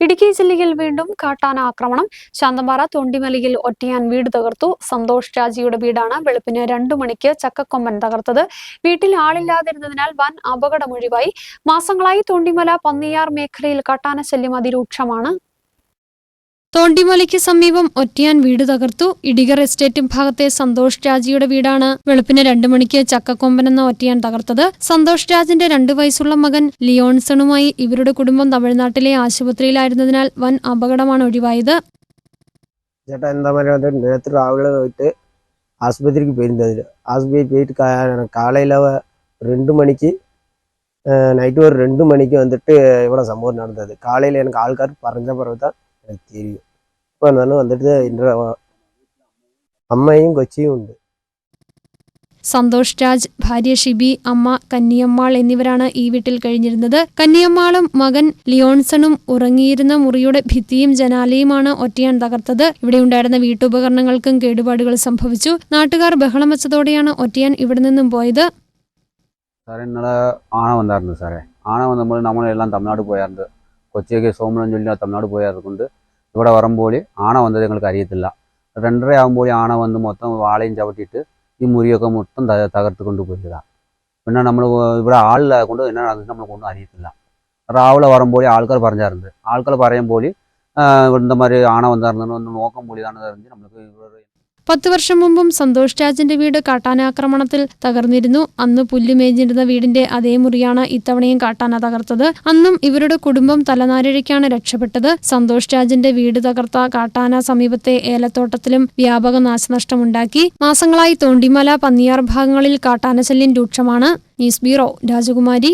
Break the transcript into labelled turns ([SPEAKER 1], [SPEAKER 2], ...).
[SPEAKER 1] ഇടുക്കി ജില്ലയിൽ വീണ്ടും കാട്ടാന ആക്രമണം. ശാന്തമ്പാറ തൊണ്ടിമലയിൽ ഒറ്റയാൻ വീട് തകർത്തു. സന്തോഷ് രാജിയുടെ വീടാണ് വെളുപ്പിന് രണ്ടു മണിക്ക് ചക്കക്കൊമ്പൻ തകർത്തത്. വീട്ടിൽ ആളില്ലാതിരുന്നതിനാൽ വൻ അപകടമൊഴിവായി മാസങ്ങളായി തൊണ്ടിമല പന്നിയാർ മേഖലയിൽ കാട്ടാന ശല്യം അതിരൂക്ഷമാണ്. തോണ്ടിമലയ്ക്ക് സമീപം ഒറ്റയാൻ വീട് തകർത്തു ഇടിഗർ എസ്റ്റേറ്റ് ഭാഗത്തെ സന്തോഷ് രാജിയുടെ വീടാണ് വെളുപ്പിന് രണ്ടു മണിക്ക് ചക്കക്കൊമ്പൻ എന്ന ഒറ്റയാൻ തകർത്തത് സന്തോഷ് രാജിന്റെ രണ്ടു വയസ്സുള്ള മകൻ ലിയോൺസണുമായി ഇവരുടെ കുടുംബം തമിഴ്നാട്ടിലെ ആശുപത്രിയിലായിരുന്നതിനാൽ വൻ അപകടമാണ് ഒഴിവായത്
[SPEAKER 2] ചേട്ടാ இந்த மாதிரி வந்துட்டு நேற்று ராவில போயிட்டு ஆஸ்பத்திரிக்கு போயிருந்தது ஆஸ்பத்திரி போயிட்டு கா காலையில் ரெண்டு மணிக்கு நைட்டு ஒரு ரெண்டு மணிக்கு வந்துட்டு இவ்வளோ சம்பவம் நடந்தது காலையில் எனக்கு ஆள்கார் பறஞ்ச பிறகு தான் எனக்கு தெரியும் இப்போ இருந்தாலும் வந்துட்டு இன்ற അമ്മയും കൊച്ചിയും ഉണ്ട്
[SPEAKER 1] സന്തോഷ് രാജ് ഭാര്യ ഷിബി അമ്മ കന്നിയമ്മാൾ എന്നിവരാണ് ഈ വീട്ടിൽ കഴിഞ്ഞിരുന്നത് കന്നിയമ്മാളും മകൻ ലിയോൺസണും ഉറങ്ങിയിരുന്ന മുറിയുടെ ഭിത്തിയും ജനാലയുമാണ് ഒറ്റയാൻ തകർത്തത് ഇവിടെയുണ്ടായിരുന്ന വീട്ടുപകരണങ്ങൾക്കും കേടുപാടുകൾ സംഭവിച്ചു നാട്ടുകാർ ബഹളം വെച്ചതോടെയാണ് ഒറ്റയാൻ ഇവിടെ നിന്നും പോയത്
[SPEAKER 3] സാറേ ഇന്നലെ ആന വന്നായിരുന്നു സാറേ ആന വന്നപ്പോൾ നമ്മളെല്ലാം തമിഴ്നാട് പോയായിരുന്നു കൊച്ചിയൊക്കെ സോമനം ചൊല്ലി തമിഴ്നാട് പോയതുകൊണ്ട് ഇവിടെ വരുമ്പോൾ ആന വന്നത് ഞങ്ങൾക്ക് അറിയത്തില്ല രണ്ടര ആകുമ്പോൾ ആന വന്ന് മൊത്തം വാളയും ചവിട്ടിയിട്ട് ഈ മുറിയൊക്കെ മൊത്തം ത- തകർത്ത് കൊണ്ട് പോയതാണ് പിന്നെ നമ്മൾ ഇവിടെ ആളില്ലാതെ കൊണ്ട് എന്നാ നടന്നത് നമ്മൾക്കൊന്നും അറിയത്തില്ല രാവിലെ വരുമ്പോൾ ആൾക്കാർ പറഞ്ഞായിരുന്നു ആൾക്കാർ പറയുമ്പോൾ இந்த மாதிரி ആന വന്നായിരുന്നു ഒന്ന് നോക്കുമ്പോൾ ഇതാണെന്ന് അറിഞ്ഞ് നമ്മൾക്ക് ഇവിടെ
[SPEAKER 1] പത്ത് വർഷം മുമ്പും സന്തോഷ് രാജിന്റെ വീട് കാട്ടാനാക്രമണത്തിൽ തകർന്നിരുന്നു. അന്ന് പുല്ല് മേഞ്ഞിരുന്ന വീടിന്റെ അതേ മുറിയാണ് ഇത്തവണയും കാട്ടാന തകർത്തത്. അന്നും ഇവരുടെ കുടുംബം തലനാരിഴയ്ക്കാണ് രക്ഷപ്പെട്ടത്. സന്തോഷ് രാജിന്റെ വീട് തകർത്ത കാട്ടാന സമീപത്തെ ഏലത്തോട്ടത്തിലും വ്യാപക നാശനഷ്ടമുണ്ടാക്കി. മാസങ്ങളായി തോണ്ടിമല പന്നിയാർ ഭാഗങ്ങളിൽ കാട്ടാനശല്യം രൂക്ഷമാണ്. ന്യൂസ് ബ്യൂറോ രാജകുമാരി.